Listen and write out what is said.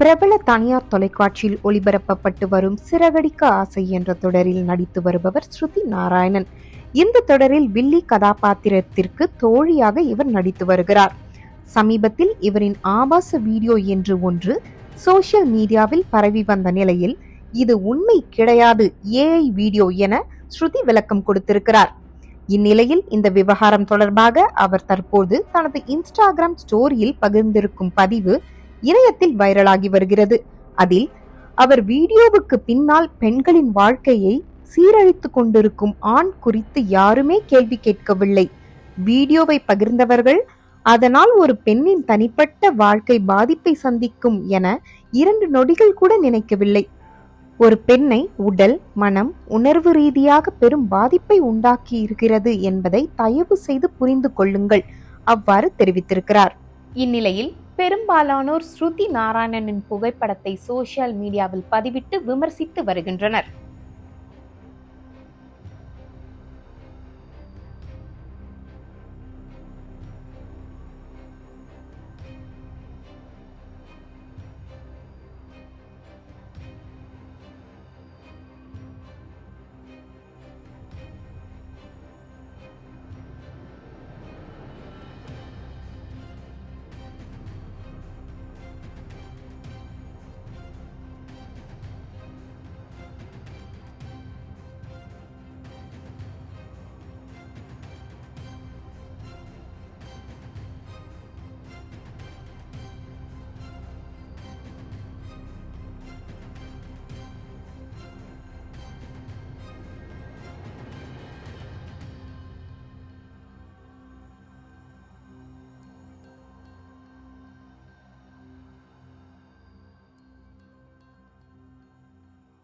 பிரபல தனியார் தொலைக்காட்சியில் ஒளிபரப்பப்பட்டு வரும் சிறகடிக்க ஆசை என்ற தொடரில் நடித்து வருபவர் ஸ்ருதி நாராயணன். இந்த தொடரில் வில்லி கதாபாத்திரத்திற்கு தோழியாக இவர் நடித்து வருகிறார். சமீபத்தில் இவரின் ஆபாச வீடியோ என்று ஒன்று சோசியல் மீடியாவில் பரவி வந்த நிலையில் இது உண்மை கிடையாது ஏஐ வீடியோ என ஸ்ருதி விளக்கம் கொடுத்திருக்கிறார். இந்நிலையில் இந்த விவகாரம் தொடர்பாக அவர் தற்போது தனது இன்ஸ்டாகிராம் ஸ்டோரியில் பகிர்ந்திருக்கும் பதிவு இணையத்தில் வைரலாகி வருகிறது. அதில் அவர் வீடியோவுக்கு பின்னால் பெண்களின் வாழ்க்கையை சீரழித்துக் கொண்டிருக்கும் ஆண் குறித்து யாருமே கேள்வி கேட்கவில்லை. வீடியோவை பகிர்ந்தவர்கள் அதனால் ஒரு பெண்ணின் தனிப்பட்ட வாழ்க்கை பாதிப்பை சந்திக்கும் என இரண்டு நொடிகள் கூட நினைக்கவில்லை. ஒரு பெண்ணை உடல் மனம் உணர்வு ரீதியாக பெரும் பாதிப்பை உண்டாக்கி இருக்கிறது என்பதை தயவு செய்து புரிந்து கொள்ளுங்கள் அவ்வாறு தெரிவித்திருக்கிறார். இந்நிலையில் பெரும்பாலானோர் ஸ்ருதி நாராயணனின் புகைப்படத்தை சோஷியல் மீடியாவில் பதிவிட்டு விமர்சித்து வருகின்றனர்.